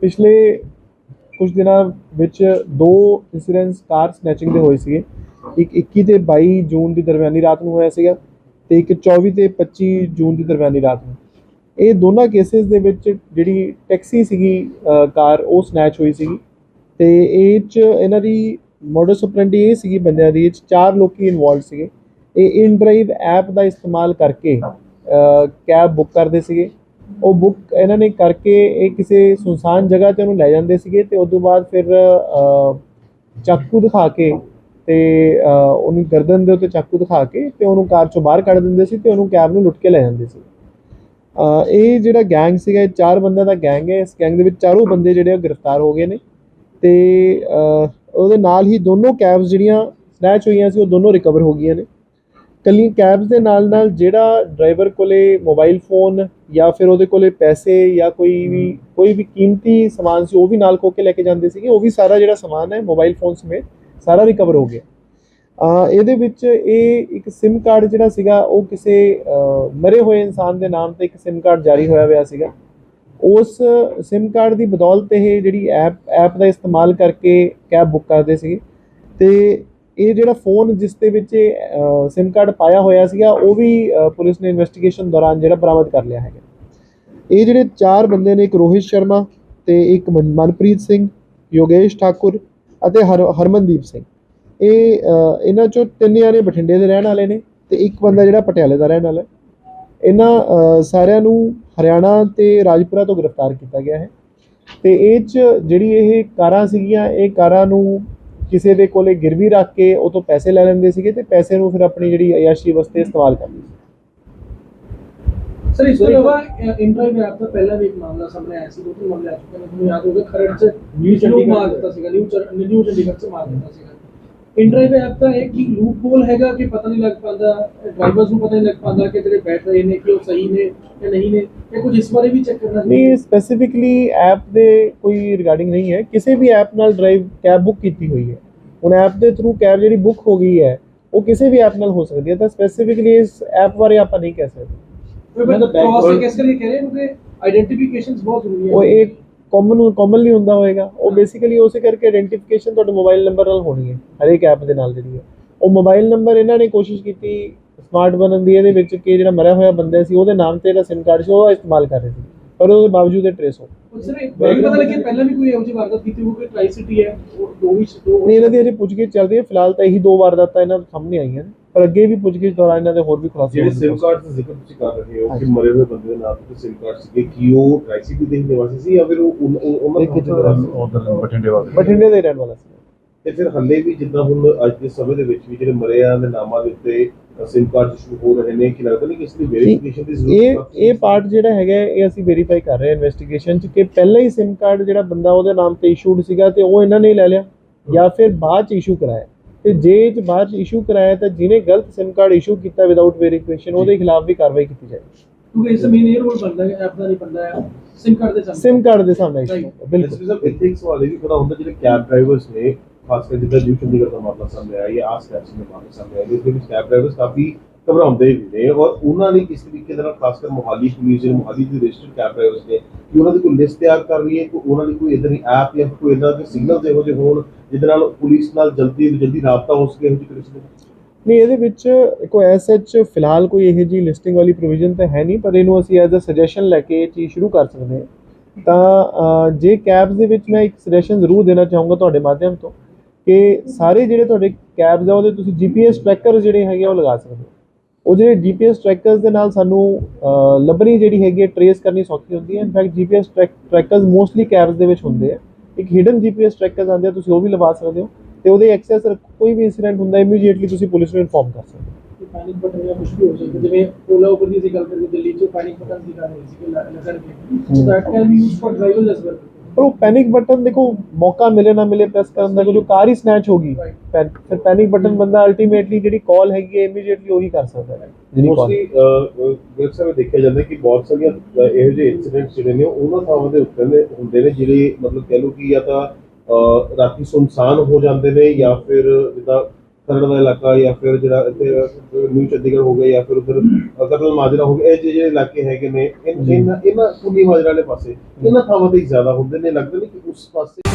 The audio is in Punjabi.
ਪਿਛਲੇ ਕੁਝ ਦਿਨਾਂ ਵਿੱਚ ਦੋ ਇਨਸੀਡੈਂਟਸ ਕਾਰ ਸਨੈਚਿੰਗ ਦੇ ਹੋਏ ਸੀਗੇ। ਇੱਕ 21 ਤੇ 22 ਜੂਨ ਦੀ ਦਰਮਿਆਨੀ ਰਾਤ ਨੂੰ ਹੋਇਆ ਸੀਗਾ ਤੇ ਇੱਕ 24 ਤੇ 25 ਜੂਨ ਦੀ ਦਰਮਿਆਨੀ ਰਾਤ ਨੂੰ। ਇਹ ਦੋਨਾਂ ਕੇਸਿਸ ਦੇ ਵਿੱਚ ਜਿਹੜੀ ਟੈਕਸੀ ਸੀਗੀ ਕਾਰ, ਉਹ ਸਨੈਚ ਹੋਈ ਸੀਗੀ ਤੇ ਇਹ 'ਚ ਇਹਨਾਂ ਦੀ ਮੋਡਸ ਆਪਰੈਂਡੀ ਇਹ ਸੀਗੀ ਬੰਦਿਆਂ ਦੀ, ਇਹ 'ਚ ਚਾਰ ਲੋਕੀ ਇਨਵੋਲਡ ਸੀਗੇ। ਇਹ ਇਨ ਡਰਾਈਵ ਐਪ ਦਾ ਇਸਤੇਮਾਲ ਕਰਕੇ ਕੈਬ ਬੁੱਕ ਕਰਦੇ ਸੀਗੇ। ਉਹ ਬੁੱਕ ਇਹਨਾਂ ਨੇ ਕਰਕੇ ਇਹ ਕਿਸੇ ਸੁਨਸਾਨ ਜਗ੍ਹਾ ਤੇ ਉਹਨੂੰ ਲੈ ਜਾਂਦੇ ਸੀਗੇ ਤੇ ਉਸ ਤੋਂ ਬਾਅਦ ਫਿਰ ਚਾਕੂ ਦਿਖਾ ਕੇ ਤੇ ਉਹਨੂੰ ਗਰਦਨ ਦੇ ਉੱਤੇ ਚਾਕੂ ਦਿਖਾ ਕੇ ਤੇ ਉਹਨੂੰ ਕਾਰ ਚੋਂ ਬਾਹਰ ਕੱਢ ਦਿੰਦੇ ਸੀ ਤੇ ਉਹਨੂੰ ਕੈਬ ਨੂੰ ਲੁੱਟ ਕੇ ਲੈ ਜਾਂਦੇ ਸੀ। ਇਹ ਜਿਹੜਾ ਗੈਂਗ ਸੀਗਾ, ਇਹ ਚਾਰ ਬੰਦਿਆਂ ਦਾ ਗੈਂਗ ਹੈ। ਇਸ ਗੈਂਗ ਦੇ ਵਿੱਚ ਚਾਰੋਂ ਬੰਦੇ ਜਿਹੜੇ ਉਹ ਗ੍ਰਿਫਤਾਰ ਹੋ ਗਏ ਨੇ ਤੇ ਉਹਦੇ ਨਾਲ ਹੀ ਦੋਨੋਂ ਕੈਬਸ ਜਿਹੜੀਆਂ ਸਨੈਚ ਹੋਈਆਂ ਸੀ, ਉਹ ਦੋਨੋਂ ਰਿਕਵਰ ਹੋ ਗਈਆਂ ਨੇ। ਕੱਲੀ ਕੈਬਸ ਦੇ ਨਾਲ ਨਾਲ ਜਿਹੜਾ ਡਰਾਈਵਰ ਕੋਲੇ ਮੋਬਾਈਲ ਫੋਨ ਜਾਂ ਫਿਰ ਉਹਦੇ ਕੋਲੇ ਪੈਸੇ ਜਾਂ ਕੋਈ ਵੀ ਕੋਈ ਵੀ ਕੀਮਤੀ ਸਮਾਨ ਸੀ ਉਹ ਵੀ ਨਾਲ ਖੋ ਕੇ ਲੈ ਕੇ ਜਾਂਦੇ ਸੀਗੇ ਉਹ ਵੀ ਸਾਰਾ ਜਿਹੜਾ ਸਮਾਨ ਹੈ ਮੋਬਾਈਲ ਫੋਨ ਸਮੇਤ ਸਾਰਾ ਰਿਕਵਰ ਹੋ ਗਿਆ। ਅ, ਇਹਦੇ ਵਿੱਚ ਇਹ ਇੱਕ SIM ਕਾਰਡ ਜਿਹੜਾ ਸੀਗਾ ਉਹ ਕਿਸੇ ਮਰੇ ਹੋਏ ਇਨਸਾਨ ਦੇ ਨਾਮ ਤੇ ਇੱਕ SIM ਕਾਰਡ ਜਾਰੀ ਹੋਇਆ ਹੋਇਆ ਸੀਗਾ। ਉਸ SIM ਕਾਰਡ ਦੀ ਬਦੌਲਤ ਇਹ ਜਿਹੜੀ ਐਪ ਐਪ ਦਾ ਇਸਤੇਮਾਲ ਕਰਕੇ ਕੈਬ ਬੁੱਕ ਕਰਦੇ ਸੀਗੇ। ਤੇ ਇਹ ਜਿਹੜਾ ਫੋਨ ਜਿਸ ਦੇ ਵਿੱਚ ਇਹ SIM ਕਾਰਡ ਪਾਇਆ ਹੋਇਆ ਸੀਗਾ, ਉਹ ਵੀ ਪੁਲਿਸ ਨੇ ਇਨਵੈਸਟੀਗੇਸ਼ਨ ਦੌਰਾਨ ਜਿਹੜਾ ਬਰਾਮਦ ਕਰ ਲਿਆ ਹੈਗਾ। ਇਹ ਜਿਹੜੇ ਚਾਰ ਬੰਦੇ ਨੇ, ਇੱਕ ਰੋਹਿਤ ਸ਼ਰਮਾ ਤੇ ਇੱਕ ਮਨ- ਮਨਪ੍ਰੀਤ ਸਿੰਘ, ਯੋਗੇਸ਼ ਠਾਕੁਰ ਅਤੇ ਹਰ, ਹਰਮਨਦੀਪ ਸਿੰਘ। ਇਹ ਇਹਨਾਂ ਚੋਂ ਤਿੰਨ ਜਣੇ ਬਠਿੰਡੇ ਦੇ ਰਹਿਣ ਵਾਲੇ ਨੇ ਤੇ ਇੱਕ ਬੰਦਾ ਜਿਹੜਾ ਪਟਿਆਲੇ ਦਾ ਰਹਿਣ ਵਾਲਾ ਹੈ। ਇਹਨਾਂ ਸਾਰਿਆਂ ਨੂੰ ਹਰਿਆਣਾ ਤੇ ਰਾਜਪੁਰਾ ਤੋਂ ਗ੍ਰਿਫਤਾਰ ਕੀਤਾ ਗਿਆ ਹੈ। ਤੇ ਇਹ ਚ ਜਿਹੜੀ ਇਹ ਕਾਰਾਂ ਸੀਗੀਆਂ, ਇਹ ਕਾਰਾਂ ਨੂੰ ਕਿਸੇ ਦੇ ਕੋਲੇ ਗਿਰਵੀ ਰੱਖ ਕੇ ਉਹ ਤੋਂ ਪੈਸੇ ਲੈ ਲੈਂਦੇ ਸੀਗੇ ਤੇ ਪੈਸੇ ਨੂੰ ਫਿਰ ਆਪਣੀ ਜਿਹੜੀ ਅਯਾਸ਼ੀ ਵਾਸਤੇ ਇਸਤੇਮਾਲ ਕਰਦੇ ਸੀ। ਸਰ ਇਸ ਤੋਂ ਇਲਾਵਾ ਇੰਟਰਵਿਊ ਐਪ ਦਾ ਪਹਿਲਾਂ ਵੀ ਇੱਕ ਮਾਮਲਾ ਸਾਹਮਣੇ ਆਇਆ ਸੀ ਦੋ ਤਿੰਨ ਮਾਮਲੇ ਆ ਚੁੱਕੇ ਨੇ ਤੁਹਾਨੂੰ ਯਾਦ ਹੋਵੇ ਖਰੜ ਚ ਨਿਊ ਚੰਡੀਗੜ੍ਹ ਮਾਰ ਦਿੱਤਾ ਸੀਗਾ ਨਿਊ ਨਿਊ ਚੰਡੀਗੜ੍ਹ ਚ ਮਾਰ ਦਿੱਤਾ ਸੀਗਾ। ਇੰਟਰਵਿਊ ਐਪ ਦਾ ਇੱਕ ਲੂਪ ਹੋਲ ਹੈਗਾ ਕਿ ਪਤਾ ਨਹੀਂ ਲੱਗ ਪਾਉਂਦਾ ਡਰਾਈਵਰਸ ਨੂੰ ਪਤਾ ਨਹੀਂ ਲੱਗ ਪਾਉਂਦਾ ਕਿ ਜਿਹੜੇ ਬੈਠ ਰਹੇ ਨੇ ਕਿ ਉਹ ਸਹੀ ਨੇ ਜਾਂ ਨਹੀਂ ਨੇ ਇਹ ਕੁਝ ਇਸ ਬਾਰੇ ਵੀ ਚੈੱਕ ਕਰਨਾ ਨਹੀਂ ਸਪੈਸੀਫਿਕਲੀ ਐਪ ਦੇ ਕੋਈ ਰਿਗਾਰਡਿੰਗ ਨਹੀਂ ਹੈ। ਕਿਸੇ ਵੀ ਐਪ ਨਾਲ ਡਰਾਈਵ ਕੈਬ ਬੁੱਕ ਕੀਤੀ ਹੋਈ ਹੈ। ਹੁਣ ਐਪ ਦੇ ਥਰੂ ਕੈਬ ਜਿਹੜੀ ਬੁੱਕ ਹੋ ਗਈ ਹੈ ਉਹ ਕਿਸੇ ਵੀ ਐਪ ਨਾਲ ਹੋ ਸਕਦੀ ਹੈ। ਤਾਂ ਸਪੈਸੀਫਿਕਲੀ ਇਸ ਐਪ ਬਾਰੇ ਆਪਾਂ ਨਹੀਂ ਕਹਿ ਸਕਦੇ। ਮੈਂ ਤਾਂ ਕ੍ਰਾਸ ਚੈੱਕ ਇਸ ਕਰਕੇ ਕਹਿ ਰਿਹਾ ਕਿਉਂਕਿ ਆਈਡੈਂਟੀਫਿਕੇਸ਼ਨਸ ਬਹੁਤ ਜ਼ਰੂਰੀ ਹੈ। ਉਹ ਇੱਕ ਕਾਮਨ ਕਾਮਨਲੀ ਹੁੰਦਾ ਹੋਏਗਾ। ਉਹ ਬੇਸਿਕਲੀ ਉਸੇ ਕਰਕੇ ਆਇਡੈਂਟੀਫਿਕੇਸ਼ਨ ਤੁਹਾਡੇ ਮੋਬਾਈਲ ਨੰਬਰ ਨਾਲ ਹੋਣੀ ਹੈ। ਹਰੇਕ ਐਪ ਦੇ ਨਾਲ ਜਿਹੜੀ ਹੈ। ਉਹ ਮੋਬਾਈਲ ਨੰਬਰ ਇਹਨਾਂ ਨੇ ਕੋਸ਼ਿਸ਼ ਕੀਤੀ ਸਮਾਰਟ ਬਣਨ ਦੀ ਇਹਦੇ ਵਿੱਚ ਕਿ ਜਿਹੜਾ ਮਰਿਆ ਹੋਇਆ ਬੰਦਾ ਸੀ ਉਹਦੇ ਨਾਮ ਤੇ ਜਿਹੜਾ SIM ਕਾਰਡ ਸੀ ਉਹ ਇਸਤੇਮਾਲ ਕਰ ਰਹੇ ਸੀ। ਪਰ ਉਹਦੇ ਬਾਵਜੂਦ ਇਹ ਟ੍ਰੇਸ ਹੋ ਸਰ ਪਤਾ ਲੱਗਿਆ ਪਹਿਲਾਂ ਵੀ ਕੋਈ ਇਹੋ ਜਿਹੀ ਵਾਰਦਾਤ ਕੀਤੀ ਹੋਊਗੀ ਟ੍ਰਾਈ ਸਿਟੀ ਹੈ ਉਹ ਦੋ ਵੀ ਦੋ ਨਹੀਂ ਇਹਨਾਂ ਦੀ ਅਜੇ ਪੁੱਛਗਿੱਛ ਚੱਲ ਰਹੀ ਹੈ। ਫਿਲਹਾਲ ਤਾਂ ਇਹੀ ਦੋ ਵਾਰਦਾਤਾਂ ਇਹਨਾਂ ਸਾਹਮਣੇ ਆਈਆਂ ਨੇ। ਪਰ ਅੱਗੇ ਵੀ ਪੁੱਛਗਿੱਛ ਦੌਰਾਨ ਇਹਨਾਂ ਦੇ ਹੋਰ ਵੀ ਖੁਲਾਸੇ ਜਿਹੜੇ ਹੋਣਗੇ। ਸਿਮ ਕਾਰਡ ਦਾ ਜ਼ਿਕਰ ਤੁਸੀਂ ਕਰ ਰਹੇ ਹੋ ਕਿ ਹਾਂਜੀ। ਮਰੇ ਹੋਏ ਬੰਦੇ ਦੇ ਨਾਮ ਤੇ ਸਿਮ ਕਾਰਡ ਸੀਗੇ ਕੀ ਉਹ ਟ੍ਰਾਈਸਿਟੀ ਦੇ ਨਿਵਾਸੀ ਸੀ ਜਾਂ ਫਿਰ ਉਹ ਉਨ- ਉਹ- ਉਹਨਾਂ ਇਹ ਕਿੱਥੋਂ ਦਾ ਸੀ? ਉਧਰ ਬਠਿੰਡੇ ਵਾਲੇ ਬਠਿੰਡੇ ਦੇ ਰਹਿਣ ਵਾਲਾ ਸੀ ਤੇ ਫਿਰ ਹੱਲੇ ਵੀ ਜਿੱਦਾਂ ਹੁਣ ਅੱਜ ਦੇ ਸਮੇਂ ਦੇ ਵਿੱਚ ਵੀ ਜਿਹੜੇ ਮਰੇ ਆ ਦੇ ਨਾਮਾਂ ਦੇ ਉੱਤੇ ਸਿਮ ਕਾਰਡ ਇਸ਼ੂ ਹੋ ਰਹੇ ਨੇ ਕਿ ਲੱਗਦਾ ਨਹੀਂ ਕਿ ਇਸ ਦੀ ਵੈਰੀਫਿਕੇਸ਼ਨ ਦੀ ਜ਼ਰੂਰਤ ਇਹ ਕਾਫੀ ਇਹ ਪਾਰਟ ਜਿਹੜਾ ਹੈਗਾ ਹੈ, ਇਹ ਅਸੀਂ ਵੈਰੀਫਾਈ ਕਰ ਰਹੇ ਹਾਂ ਇਨਵੈਸਟੀਗੇਸ਼ਨ ਚ ਕਿ ਪਹਿਲਾਂ ਹੀ SIM ਕਾਰਡ ਜਿਹੜਾ ਬੰਦਾ ਉਹਦੇ ਨਾਮ ਤੇ ਇਸ਼ੂਡ ਸੀਗਾ ਤੇ ਉਹ ਇਹਨਾਂ ਨੇ ਹੀ ਲੈ ਲਿਆ ਜਾਂ ਫਿਰ ਬਾਅਦ ਚ ਇਸ਼ੂ ਕਰਾਇਆ ਤੇ ਜੇ ਇਹ 'ਚ ਬਾਅਦ ਚ ਇਸ਼ੂ ਕਰਾਇਆ ਤਾਂ ਜਿਹਨੇ ਗਲਤ SIM ਕਾਰਡ ਇਸ਼ੂ ਕੀਤਾ ਵਿਦਆਊਟ ਵੈਰੀਫਿਕੇਸ਼ਨ ਉਹਦੇ ਖਿਲਾਫ ਵੀ ਕਾਰਵਾਈ ਕੀਤੀ ਜਾਏਗੀ। ਕਿਉਂਕਿ ਇਸ ਮੇਨ ਇਹ ਰੋਲ ਬਣਦਾ ਹੈ ਐਪ ਦਾ ਨਹੀਂ ਬਣਦਾ ਹੈ ਸਿਮ ਕਾਰਡ ਦੇ ਸਾਹਮਣੇ। SIM ਕਾਰਡ ਦੇ ਸਾਹਮਣੇ issue. ਹੋਊਗਾ, ਬਿਲਕੁਲ। ਬਿਲਕੁਲ ਇੱਥੇ ਇੱਕ ਸਵਾਲ ਇਹ ਵੀ ਖੜਾ ਹੁੰਦਾ ਜਿਹੜੇ ਕੈਬ ਡਰਾਈਵਰਸ ਨੇ ਖਾਸ ਕਰਕੇ ਜਿੱਦਾਂ ਨਿਊ ਚੰਡੀਗੜ੍ਹ ਦਾ ਮਾਮਲਾ ਸਾਹਮਣੇ ਆਇਆ ਜਾਂ ਆਸ ਕੈਬਸ ਦੇ ਮਾਮਲੇ ਸਾਹਮਣੇ ਆਏ ਜਿਹਦੇ ਵਿੱਚ ਕੈਬ ਡਰਾਈਵਰਸ ਕਾਫੀ ਘਬਰਾਉਂਦੇ ਵੀ ਨੇ ਔਰ ਉਹਨਾਂ ਨੇ ਕਿਸ ਤਰੀਕੇ ਦੇ ਨਾਲ ਖਾਸ ਕਰ ਮੁਹਾਲੀ ਪੁਲਿਸ ਜਿਹੜੇ ਮੁਹਾਲੀ ਦੇ ਰਜਿਸਟਰਡ ਕੈਬ ਡਰਾਈਵਰਸ ਨੇ ਕਿ ਉਹਨਾਂ ਦੀ ਕੋਈ ਲਿਸਟ ਤਿਆਰ ਕਰ ਰਹੀ ਹੈ ਉਹਨਾਂ ਦੀ ਕੋਈ ਇਦਾਂ ਦੀ ਐਪ ਜਾਂ ਕੋਈ ਇਦਾਂ ਦੇ ਸਿਗਨਲ ਇਹੋ ਜਿਹੇ ਹੋਣ, ਜਿਹਦੇ ਨਾਲ ਪੁਲਿਸ ਨਾਲ ਜਲਦੀ ਤੋਂ ਜਲਦੀ ਰਾਬਤਾ ਹੋ ਸਕੇ ਇਹੋ ਜਿਹੀ ਕੰਡੀਸ਼ਨ ਨਹੀਂ, ਇਹਦੇ ਵਿੱਚ ਕੋਈ ਐਸਐਚ ਫਿਲਹਾਲ ਕੋਈ ਇਹੋ ਜੀ ਲਿਸਟਿੰਗ ਵਾਲੀ ਪ੍ਰੋਵੀਜ਼ਨ ਤਾਂ ਹੈ ਨਹੀਂ, ਪਰ ਇਹਨੂੰ ਅਸੀਂ ਐਜ਼ ਅ ਸੁਜੈਸ਼ਨ ਲੈ ਕੇ ਇਹ ਚੀਜ਼ ਸ਼ੁਰੂ ਕਰ ਸਕਦੇ ਹਾਂ। ਤਾਂ ਜੇ ਕੈਬਸ ਦੇ ਵਿੱਚ ਮੈਂ ਇੱਕ ਸੁਜੈਸ਼ਨ ਜ਼ਰੂਰ ਦੇਣਾ ਚਾਹੂੰਗਾ ਤੁਹਾਡੇ ਮਾਧਿਅਮ ਤੋਂ, ਕਿ ਸਾਰੇ ਜਿਹੜੇ ਤੁਹਾਡੇ ਕੈਬਸ ਆ, ਉਹਦੇ ਤੁਸੀਂ ਜੀਪੀਐਸ ਟਰੈਕਰ ਜਿਹੜੇ ਹੈਗੇ ਆ, ਉਹ ਲਗਾ ਸਕਦੇ ਹੋ। ਉਹ ਜਿਹੜੇ ਜੀਪੀਐਸ ਟਰੈਕਰਸ ਦੇ ਨਾਲ ਸਾਨੂੰ ਲੱਭਣੀ ਜਿਹੜੀ ਹੈਗੀ ਹੈ ਟਰੇਸ ਕਰਨੀ ਸੌਖੀ ਹੁੰਦੀ ਹੈ। In fact GPS trackers mostly cabs ਦੇ ਵਿੱਚ ਹੁੰਦੇ ਆ। ਇੱਕ ਹਿਡਨ ਜੀਪੀਐਸ ਟਰੈਕਰਸ ਆਉਂਦੇ ਆ ਤੁਸੀਂ ਉਹ ਵੀ ਲਵਾ ਸਕਦੇ ਹੋ। ਤੇ ਉਹਦੇ ਐਕਸੈਸ ਕੋਈ ਵੀ ਇਨਸੀਡੈਂਟ ਹੁੰਦਾ ਇਮੀਡੀਏਟਲੀ ਤੁਸੀਂ ਪੁਲਿਸ ਨੂੰ ਇਨਫੋਰਮ ਕਰ ਸਕਦੇ ਹੋ। ਪੈਨਿਕ ਬਟਨ ਜਾਂ ਕੁਝ ਵੀ ਹੋ ਸਕਦਾ ਜਿਵੇਂ ਓਲਾ ਉਬਰ ਦੀ ਅਸੀਂ ਗੱਲ ਕਰੀਏ ਦਿੱਲੀ 'ਚ ਪੈਨਿਕ ਬਟਨ ਦੀ ਗੱਲ ਹੋਈ ਸੀ ਕਿ ਲੱਗਣਗੇ so that can be used for ਪਰ ਉਹ ਪੈਨਿਕ ਬਟਨ ਦੇਖੋ ਮੌਕਾ ਮਿਲੇ ਨਾ ਮਿਲੇ ਪ੍ਰੈਸ ਕਰਨ ਦਾ ਕਿਉਂਕਿ ਕਾਰ ਹੀ ਸਨੈਚ ਹੋ ਗਈ। ਫਿਰ ਪੈਨਿਕ ਬਟਨ ਬੰਦਾ ਅਲਟੀਮੇਟਲੀ ਜਿਹੜੀ ਕਾਲ ਹੈਗੀ ਹੈ ਇਮੀਡੀਏਟਲੀ ਉਹੀ ਕਰ ਸਕਦਾ ਹੈ। ਜਿਹੜੀ ਕਾਲ ਮੋਸਟਲੀ ਵੈਬਸਾਈਟ ਵਿੱਚ ਦੇਖਿਆ ਜਾਂਦਾ ਕਿ ਬਹੁਤ ਸਾਰੀਆਂ ਇਹੋ ਜਿਹੇ ਇਨਸੀਡੈਂਟਸ ਜਿਹੜੇ ਨੇ ਉਹਨਾਂ ਥਾਵਾਂ ਦੇ ਉੱਤੇ ਨੇ ਹੁੰਦੇ ਨੇ ਜਿਹੜੇ ਮਤਲਬ ਕਹਿ ਲਓ ਕਿ ਜਾਂ ਤਾਂ ਰਾਤੀ ਸੁਨਸਾਨ ਹੋ ਜਾਂਦੇ ਨੇ ਜਾਂ ਫਿਰ ਜਿੱਦਾਂ ਖਰੜ ਦਾ ਇਲਾਕਾ ਜਾਂ ਫਿਰ ਜਿਹੜਾ ਇੱਥੇ ਨਿਊ ਚੰਡੀਗੜ੍ਹ ਹੋ ਗਿਆ ਜਾਂ ਫਿਰ ਉਧਰ ਕਤਲ ਮਾਜਰਾ ਹੋ ਗਿਆ ਇਹ ਜਿਹੇ ਜਿਹੜੇ ਇਲਾਕੇ ਹੈਗੇ ਨੇ ਇਹਨਾਂ ਇਹਨਾਂ ਪੁੰਨੀ ਮਾਜਰਾ ਵਾਲੇ ਪਾਸੇ ਇਹਨਾਂ ਥਾਵਾਂ ਤੇ ਜ਼ਿਆਦਾ ਹੁੰਦੇ ਨੇ ਲੱਗਦਾ ਨਹੀਂ ਕਿ ਉਸ ਪਾਸੇ